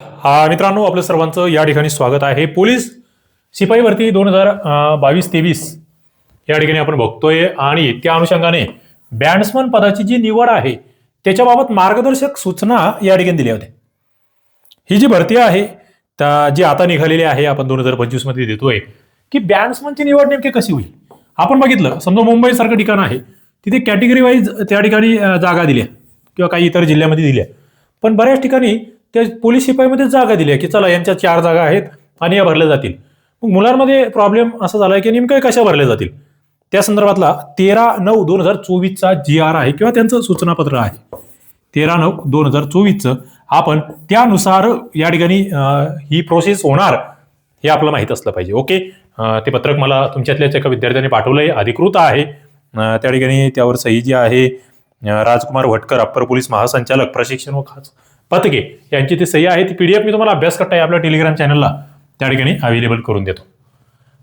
हा मित्रांनो आपलं सर्वांचं या ठिकाणी स्वागत आहे. पोलीस शिपाई भरती दोन हजार बावीस तेवीस या ठिकाणी आपण बघतोय आणि त्या अनुषंगाने बॅट्समन पदाची जी निवड आहे त्याच्याबाबत मार्गदर्शक सूचना या ठिकाणी दिल्या होत्या. ही जी भरती आहे त्या जी आता निघालेली आहे आपण दोन हजार पंचवीसमध्ये देतोय की बॅट्समनची निवड नेमकी कशी होईल? आपण बघितलं समजा मुंबईसारखं ठिकाण आहे तिथे कॅटेगरी वाईज त्या ठिकाणी जागा दिल्या किंवा काही इतर जिल्ह्यामध्ये दिल्या. पण बऱ्याच ठिकाणी त्या पोलीस शिपाईमध्ये जागा दिल्या की चला यांच्या चार जागा आहेत आणि या भरल्या जातील. मग मुलांमध्ये प्रॉब्लेम असा झाला की नेमकं कशा भरल्या जातील? त्या संदर्भातला तेरा नऊ दोन हजार चोवीसचा जी आर आहे किंवा त्यांचं सूचनापत्र आहे. तेरा नऊ दोन हजार चोवीसचं आपण त्यानुसार या ठिकाणी ही प्रोसेस होणार हे आपलं माहीत असलं पाहिजे. ओके? ते पत्रक मला तुमच्यातल्याच एका विद्यार्थ्याने पाठवलंय. अधिकृत आहे. त्या ठिकाणी त्यावर सही जी आहे राजकुमार भटकर अप्पर पोलीस महासंचालक प्रशिक्षण व खास पथके यांची ती सही आहे ती एफ मी तुम्हाला अभ्यास करता आपल्या टेलिग्राम चॅनलला त्या ठिकाणी अवेलेबल करून देतो.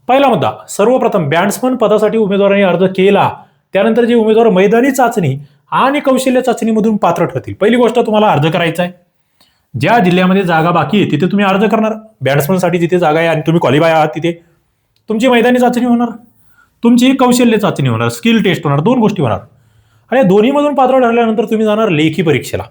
पहिला मुद्दा सर्वप्रथम बॅट्समन पदासाठी उमेदवारांनी अर्ज केला. त्यानंतर जे उमेदवार मैदानी चाचणी आणि कौशल्य चाचणीमधून पात्र ठरतील. पहिली गोष्ट तुम्हाला अर्ज करायचा आहे ज्या जिल्ह्यामध्ये जागा बाकी आहे तिथे तुम्ही अर्ज करणार. बॅट्समनसाठी जिथे जागा आहे आणि तुम्ही क्वालिफाय आहात तिथे. तुमची मैदानी चाचणी होणार. तुमची कौशल्य चाचणी होणार. स्किल टेस्ट होणार. दोन गोष्टी होणार. आणि दोन्हीमधून पात्र ठरल्यानंतर तुम्ही जाणार लेखी परीक्षेला.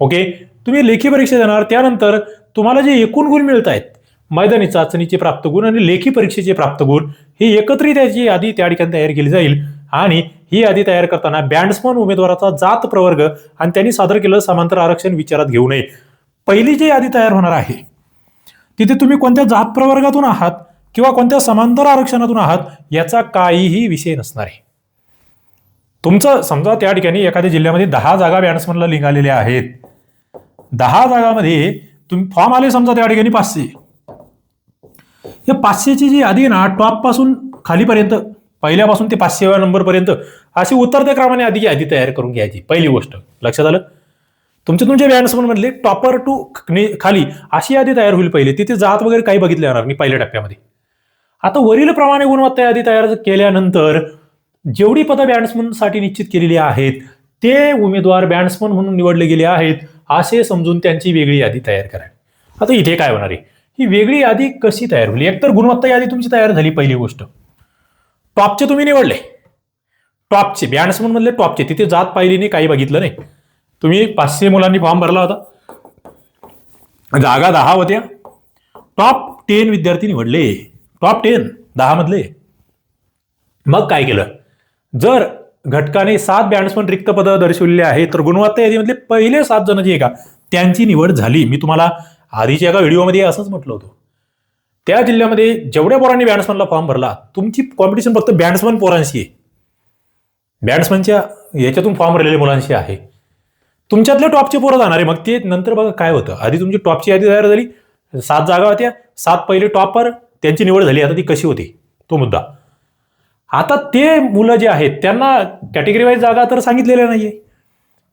ओके? तुम्ही लेखी परीक्षा देणार त्यानंतर तुम्हाला जे एकूण गुण मिळत आहेत मैदानी चाचणीचे प्राप्त गुण आणि लेखी परीक्षेचे प्राप्त गुण ही एकत्रित याची यादी त्या ठिकाणी तयार केली जाईल. आणि ही यादी तयार करताना बँड्समन उमेदवाराचा जात प्रवर्ग आणि त्यांनी सादर केलं समांतर आरक्षण विचारात घेऊ नये. पहिली जी यादी तयार होणार आहे तिथे तुम्ही कोणत्या जात प्रवर्गातून आहात किंवा कोणत्या समांतर आरक्षणातून आहात याचा काहीही विषय नसणार आहे. तुमचं समजा त्या ठिकाणी एखाद्या जिल्ह्यामध्ये दहा जागा बॅट्समनला निघालेल्या आहेत. दहा जागामध्ये तुम्ही फॉर्म आले समजा त्या ठिकाणी पाचशे. या पाचशेची जी यादी आहे ना टॉपपासून खालीपर्यंत पहिल्यापासून ते पाचशेव्या नंबरपर्यंत अशी उतरत्या क्रमाने आधी यादी तयार करून घ्यायची. पहिली गोष्ट लक्षात आलं? तुमचे तुमचे बॅट्समन म्हणले टॉपर टू खाली अशी यादी तयार होईल पहिले. तिथे जात वगैरे काही बघितले जाणार नाही पहिल्या टप्प्यामध्ये. आता वरील प्रमाणे गुणवत्ता यादी तयार केल्यानंतर जेवढी पदं बॅट्समनसाठी निश्चित केलेली आहेत ते उमेदवार बँड्समन म्हणून निवडले गेले आहेत असे समजून त्यांची वेगळी यादी तयार करावी आता इथे काय होणार आहे? ही वेगळी यादी कशी तयार होईल? एकतर गुणवत्ता यादी तुमची तयार झाली पहिली गोष्ट. टॉपचे तुम्ही निवडले. टॉपचे बँड्समन मधले टॉपचे तिथे जात पाहिली नाही काही बघितलं नाही. तुम्ही पाचशे मुलांनी फॉर्म भरला होता. जागा दहा होत्या. टॉप टेन विद्यार्थी निवडले. टॉप टेन दहा मधले. मग काय केलं? जर घटकाने सात बॅट्समन रिक्त पदं दर्शवलेली आहेत तर गुणवत्ता यादीमधले पहिले सात जण जे आहे का त्यांची निवड झाली. मी तुम्हाला आधीच्या एका व्हिडिओमध्ये असंच म्हटलं होतं. त्या जिल्ह्यामध्ये जेवढ्या पोरांनी बॅट्समनला फॉर्म भरला तुमची कॉम्पिटिशन फक्त बॅट्समन पोरांशी आहे. बॅट्समनच्या याच्यातून फॉर्म भरलेल्या मुलांशी आहे. तुमच्यातले टॉपचे पोरं जाणार आहे. मग ते नंतर बघा काय होतं. आधी तुमची टॉपची यादी तयार झाली. सात जागा होत्या. सात पहिले टॉपर. त्यांची निवड झाली. आता ती कशी होती? तो मुद्दा. आता ते मुलं जे आहेत त्यांना कॅटेगरी वाईज जागा तर सांगितलेल्या नाहीये.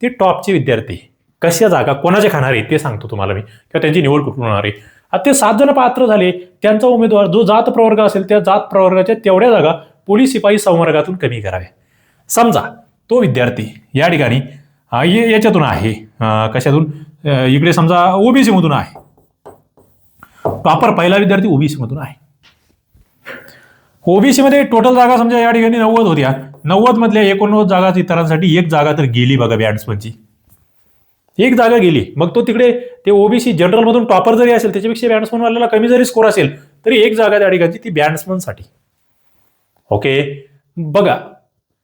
ते टॉपचे विद्यार्थी. कशा जागा कोणाचे खाणार आहे ते सांगतो तुम्हाला मी. किंवा त्यांची निवड कुठून होणार आहे. आता ते सात जण पात्र झाले त्यांचा उमेदवार जो जात प्रवर्ग असेल त्या जात प्रवर्गाच्या तेवढ्या जागा पोलीस शिपाई संवर्गातून कमी कराव्या. समजा तो विद्यार्थी या ठिकाणी याच्यातून आहे. कशातून? इकडे समजा ओबीसी मधून आहे. टॉपर पहिला विद्यार्थी ओबीसी मधून आहे. ओबीसीमध्ये टोटल जागा समजा या ठिकाणी नव्वद होत्या. नव्वद मधल्या एकोणनव्वद जागा इतरांसाठी एक जागा तर गेली बघा बॅट्समनची. एक जागा गेली. मग तो तिकडे ते ओबीसी जनरल मधून टॉपर जरी असेल त्याच्यापेक्षा बॅट्समन वाल्याला कमी जरी स्कोर असेल तरी एक जागा त्या ठिकाणची ती बॅट्समनसाठी ओके बघा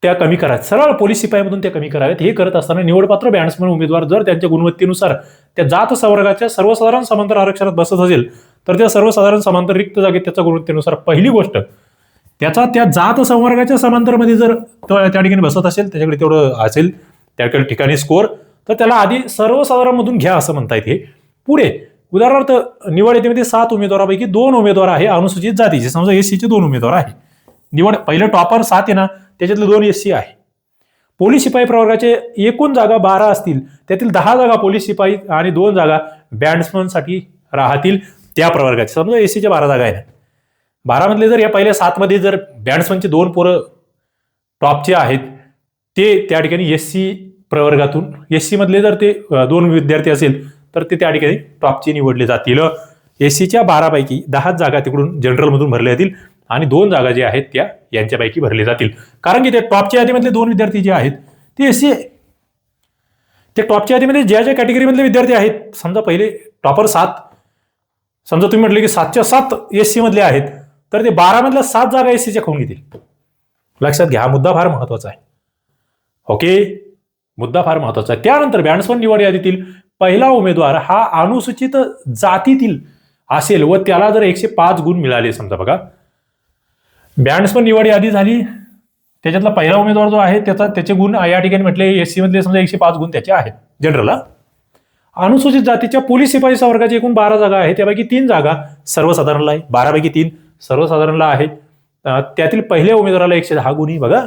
त्या कमी करा सरळ पोलीस शिपायामधून त्या कमी कराव्यात. हे करत असताना निवडपात्र बॅट्समन उमेदवार जर त्यांच्या गुणवत्तेनुसार त्या जात संवर्गाच्या सर्वसाधारण समांतर आरक्षणात बसत असेल तर त्या सर्वसाधारण समांतर रिक्त जागेत त्याच्या गुणवत्तेनुसार पहिली गोष्ट त्याचा त्या जात संवर्गाच्या समांतरमध्ये जर तो त्या ठिकाणी बसत असेल त्याच्याकडे तेवढं असेल त्या ठिकाणी स्कोर तर त्याला आधी सर्वसाधारणमधून घ्या असं म्हणता येते पुढे उदाहरणार्थ निवड येतेमध्ये सात उमेदवारापैकी दोन उमेदवार आहे अनुसूचित जातीचे समजा एस सीचे दोन उमेदवार आहे. निवड पहिलं टॉपर सात आहे ना त्याच्यातले दोन एस सी आहे. पोलीस शिपाई प्रवर्गाचे एकूण जागा बारा असतील. त्यातील दहा जागा पोलीस शिपाई आणि दोन जागा बँड्समनसाठी राहतील त्या प्रवर्गाचे. समजा एस सीच्या बारा जागा आहेत. बारामधले जर या पहिल्या सातमध्ये जर बॅट्समनचे दोन पोरं टॉपचे आहेत ते त्या ठिकाणी एस सी प्रवर्गातून एस सीमधले जर ते दोन विद्यार्थी असेल तर ते त्या ठिकाणी टॉपचे निवडले जातील. एससीच्या बारापैकी दहाच जागा तिकडून जनरलमधून भरल्या जातील आणि दोन जागा ज्या आहेत त्या यांच्यापैकी भरले जातील. कारण की ते टॉपच्या यादीमधले दोन विद्यार्थी जे आहेत ते एस सी ते टॉपच्या यादीमध्ये ज्या ज्या कॅटेगरीमधले विद्यार्थी आहेत समजा पहिले टॉपर सात समजा तुम्ही म्हटले की सातच्या सात एस सीमधले आहेत तर ते बारामधल्या सात जागा एस सीच्या खाऊन घेतील. लक्षात घ्या हा मुद्दा फार महत्त्वाचा आहे. ओके? मुद्दा फार महत्त्वाचा आहे. त्यानंतर बॅन्सवन निवड यादीतील पहिला उमेदवार हा अनुसूचित जातीतील असेल व त्याला जर एकशे पाच गुण मिळाले समजा बघा. बॅन्सवन निवड यादी झाली. त्याच्यातला पहिला उमेदवार जो आहे त्याचा त्याचे गुण या ठिकाणी म्हटले एस सी मधले समजा एकशे पाच गुण त्याचे आहेत. जनरलला अनुसूचित जातीच्या पोलीस शिपाई वर्गाची एकूण बारा जागा आहे. त्यापैकी तीन जागा सर्वसाधारणला आहे. बारापैकी तीन. सर्वसाधारणला आहेत. त्यातील पहिल्या उमेदवाराला एकशे दहा गुणी बघा.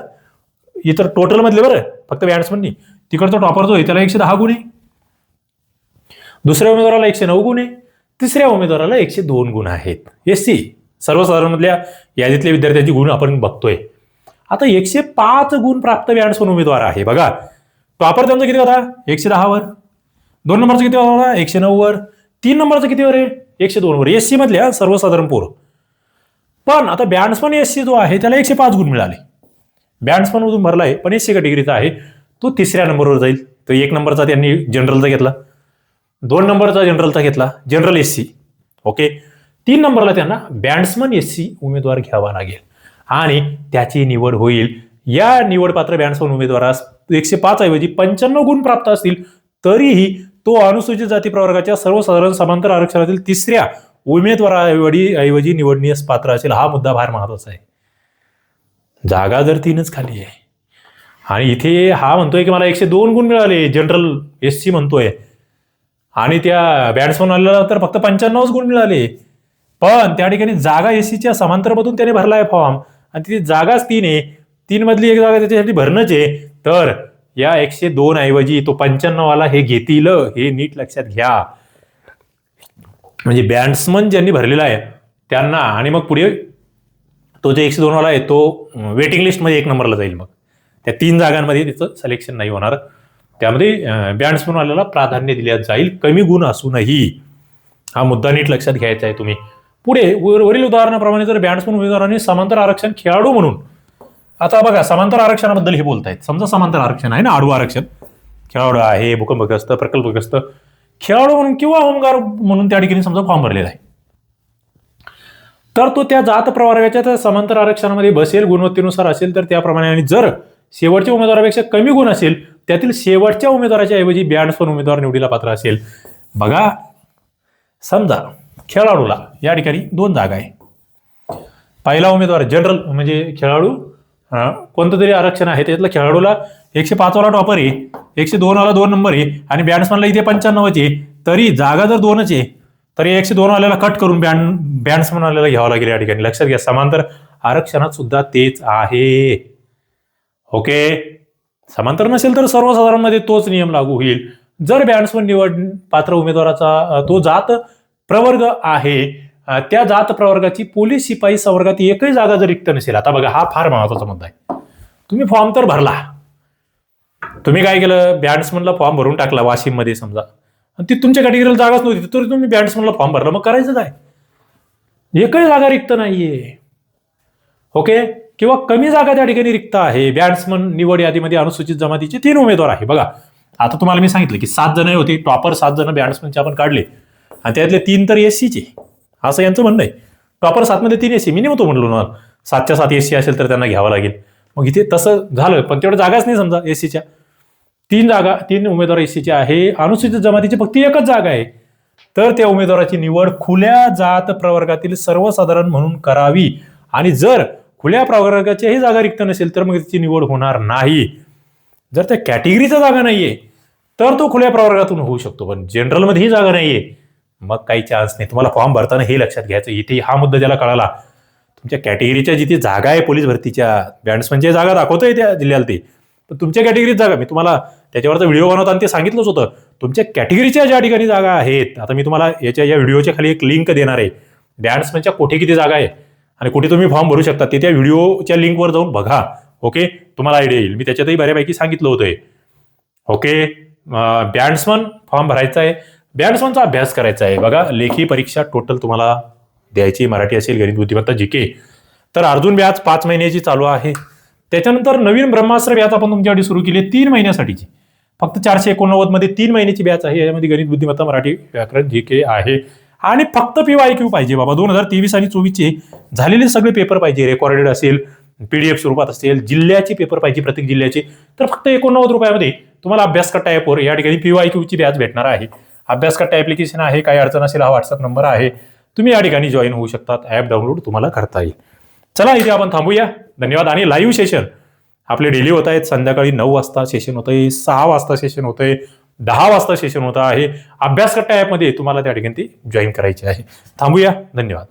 इतर टोटलमधले बरं फक्त बॅट्समननी तिकडचा टॉपर जो आहे त्याला एकशे दहा गुण. आहे दुसऱ्या उमेदवाराला एकशे नऊ गुण. आहे तिसऱ्या उमेदवाराला एकशे दोन गुण आहेत. एस सी सर्वसाधारणमधल्या यादीतल्या विद्यार्थ्यांची गुण आपण बघतोय. आता एकशे पाच गुण प्राप्त बॅट्समन उमेदवार आहे. बघा. टॉपर त्यांचा किती होता? एकशे दहावर दोन नंबरचा किती होता? एकशे नऊवर तीन नंबरचा किती वर आहे? एकशे दोन वर. एस सी मधल्या सर्वसाधारण पोरं. पण आता बॅट्समन एस सी जो आहे त्याला एकशे पाच गुण मिळाले. बॅट्समन भरला आहे पण एस सी कॅटेगरीचा आहे. तो तिसऱ्या नंबरवर जाईल. तर एक नंबरचा त्यांनी जनरलचा घेतला. दोन नंबरचा जनरलचा घेतला. जनरल एस सी ओके तीन नंबरला त्यांना बॅट्समन एस सी उमेदवार घ्यावा लागेल. आणि त्याची निवड होईल. या निवडपात्र बॅट्समन उमेदवारास एकशे पाच ऐवजी पंच्याण्णव गुण प्राप्त असतील. तरीही तो अनुसूचित जाती प्रवर्गाच्या सर्वसाधारण समांतर आरक्षणातील तिसऱ्या उमेदवाराऐवजी ऐवजी निवडणीस पात्र असेल हा मुद्दा फार महत्त्वाचा आहे. जागा जर तीनच खाली आहे. आणि इथे हा म्हणतोय की मला एकशे दोन गुण मिळाले जनरल एस सी म्हणतोय. आणि त्या बॅट्समन आलेला तर फक्त पंच्याण्णवच गुण मिळाले. पण त्या ठिकाणी जागा एस सीच्या समांतरमधून त्याने भरला आहे फॉर्म आणि तिथे जागाच तीन आहे. तीन मधली एक जागा त्याच्यासाठी भरणंच आहे. तर या एकशे दोन ऐवजी तो पंच्याण्णववाला हे घेतील. हे नीट लक्षात घ्या. म्हणजे बॅट्समन ज्यांनी भरलेला आहे त्यांना आणि मग पुढे तो जे एकशे दोनवाला आहे तो वेटिंग लिस्टमध्ये एक नंबरला जाईल मग. त्या तीन जागांमध्ये तिचं सिलेक्शन नाही होणार. त्यामध्ये बँड्समन वाल्याला प्राधान्य दिले जाईल. कमी गुण असूनही हा मुद्दा नीट लक्षात घ्यायचा आहे तुम्ही. पुढे वरील उदाहरणाप्रमाणे जर बॅट्समन उमेदवारांनी समांतर आरक्षण खेळाडू म्हणून. आता बघा समांतर आरक्षणाबद्दल हे बोलतायत. समजा समांतर आरक्षण आहे ना आडू आरक्षण. खेळाडू आहे भूकंपग्रस्त प्रकल्पग्रस्त. खेळाडू म्हणून किंवा होमगार म्हणून त्या ठिकाणी समजा फॉर्म भरलेला आहे. तर तो त्या जात प्रवर्गाच्या समांतर आरक्षणामध्ये बसेल गुणवत्तेनुसार असेल तर त्याप्रमाणे. आणि जर शेवटच्या उमेदवारापेक्षा कमी गुण असेल त्यातील शेवटच्या उमेदवाराच्या ऐवजी बॅट्समन उमेदवार निवडीला पात्र असेल. बघा समजा खेळाडूला या ठिकाणी दोन जागा आहे. पहिला उमेदवार जनरल म्हणजे खेळाडू कोणतं तरी आरक्षण आहे त्यातलं खेळाडूला एकशे पाचवाला टॉपर आहे. एकशे दोनवाला दोन नंबर आहे. आणि बॅट्समॅनला इथे पंच्याण्णवचे तरी जागा जर दोनच आहे तरी एकशे दोन वाल्याला कट करून बॅन बॅट्समन वाल्याला घ्यावं लागेल या ठिकाणी. लक्षात घ्या समांतर आरक्षणात सुद्धा तेच आहे. ओके? समांतर नसेल तर सर्वसाधारणमध्ये तोच नियम लागू होईल. जर बॅट्समन निवड पात्र उमेदवाराचा तो जात प्रवर्ग आहे त्या जात प्रवर्गाची पोलीस शिपाई संवर्गात एकही जागा जर रिक्त नसेल आता बघा हा फार महत्त्वाचा मुद्दा आहे. तुम्ही फॉर्म तर भरला. तुम्ही काय केलं? बॅट्समनला फॉर्म भरून टाकला वाशिममध्ये समजा. आणि ती तुमच्या कॅटेगरीला जागाच नव्हती तरी तुम्ही बॅट्समनला फॉर्म भरला. मग करायचं काय? एकही जागा रिक्त नाहीये. ओके किंवा कमी जागा त्या ठिकाणी रिक्त आहे. बॅट्समन निवड यादीमध्ये अनुसूचित जमातीचे तीन उमेदवार आहे. बघा आता तुम्हाला मी सांगितलं की सात जण होते टॉपर सात जण बॅट्समनचे आपण काढले. आणि त्यातले तीन तर एस सीचे असं यांचं म्हणणं आहे. टॉपर सातमध्ये तीन एस सी मी नव्हतो म्हणलो ना. सातच्या सात एस सी असेल तर त्यांना घ्यावं लागेल. मग इथे तसं झालं. पण तेवढं जागाच नाही समजा एस सीच्या तीन जागा तीन उमेदवार एसीचे आहे. अनुसूचित जमातीची फक्त एकच जागा आहे. तर त्या उमेदवाराची निवड खुल्या जात प्रवर्गातील सर्वसाधारण म्हणून करावी. आणि जर खुल्या प्रवर्गाचीही जागा रिक्त नसेल तर मग त्याची निवड होणार नाही. जर त्या कॅटेगरीचा जागा नाहीये तर तो खुल्या प्रवर्गातून होऊ शकतो. पण जनरलमध्ये ही जागा नाहीये. मग काही चान्स नाही. तुम्हाला फॉर्म भरताना हे लक्षात घ्यायचं. इथे हा मुद्दा ज्याला कळाला तुमच्या कॅटेगरीच्या जिथे जागा आहे पोलीस भरतीच्या बँड्समनच्या म्हणजे जागा दाखवतोय त्या जिल्ह्याला ते. पण तुमच्या कॅटेगरीत जागा मी तुम्हाला त्याच्यावरचा व्हिडिओ बनवताना ते सांगितलंच होतं तुमच्या कॅटेगरीच्या ज्या ठिकाणी जागा आहेत आता मी तुम्हाला याच्या या व्हिडिओच्या खाली एक लिंक देणार आहे. बॅट्समनच्या कुठे किती जागा आहे आणि कुठे तुम्ही फॉर्म भरू शकता ते त्या व्हिडिओच्या लिंकवर जाऊन बघा. ओके? तुम्हाला आयडिया येईल. मी त्याच्यातही बऱ्यापैकी सांगितलं होतं ओके? बॅट्समन फॉर्म भरायचा आहे. बॅट्समनचा अभ्यास करायचा आहे. बघा लेखी परीक्षा टोटल तुम्हाला द्यायची मराठी असेल गणित बुद्धिमत्ता जी के तर अर्जुन व्याज पाच महिन्याची चालू आहे. त्याच्यानंतर नवीन ब्रह्मास्त्र व्याज आपण तुमच्यासाठी सुरू केली तीन महिन्यासाठीची. फक्त चारशे एकोणनव्वदमध्ये तीन महिन्याची बॅच आहे. यामध्ये गणित बुद्धिमत्ता मराठी व्याकरण जी के आहे. आणि फक्त पी वाय क्यू पाहिजे बाबा. दोन हजार तेवीस आणि चोवीसचे झालेले सगळे पेपर पाहिजे. रेकॉर्डेड असेल पीडीएफ स्वरूपात असेल जिल्ह्याचे पेपर पाहिजे प्रत्येक जिल्ह्याचे. तर फक्त एकोणनव्वद रुपयामध्ये तुम्हाला अभ्यास कट्टा ॲपवर या ठिकाणी पी वाय क्यूची बॅच भेटणार आहे. अभ्यास कट्टा ॲप्लिकेशन आहे काही अडचण असेल हा व्हॉट्सअप नंबर आहे. तुम्ही या ठिकाणी जॉईन होऊ शकतात. ॲप डाउनलोड तुम्हाला करता येईल. चला इथे आपण थांबूया. धन्यवाद. आणि लाईव्ह सेशन आपले डेली होत आहेत. संध्याकाळी नऊ वाजता सेशन होत आहे सहा वाजता सेशन होत आहे दहा वाजता सेशन होत आहे. अभ्यासकट्टा ॲपमध्ये तुम्हाला त्या ठिकाणी ती जॉईन करायची आहे. थांबूया. धन्यवाद.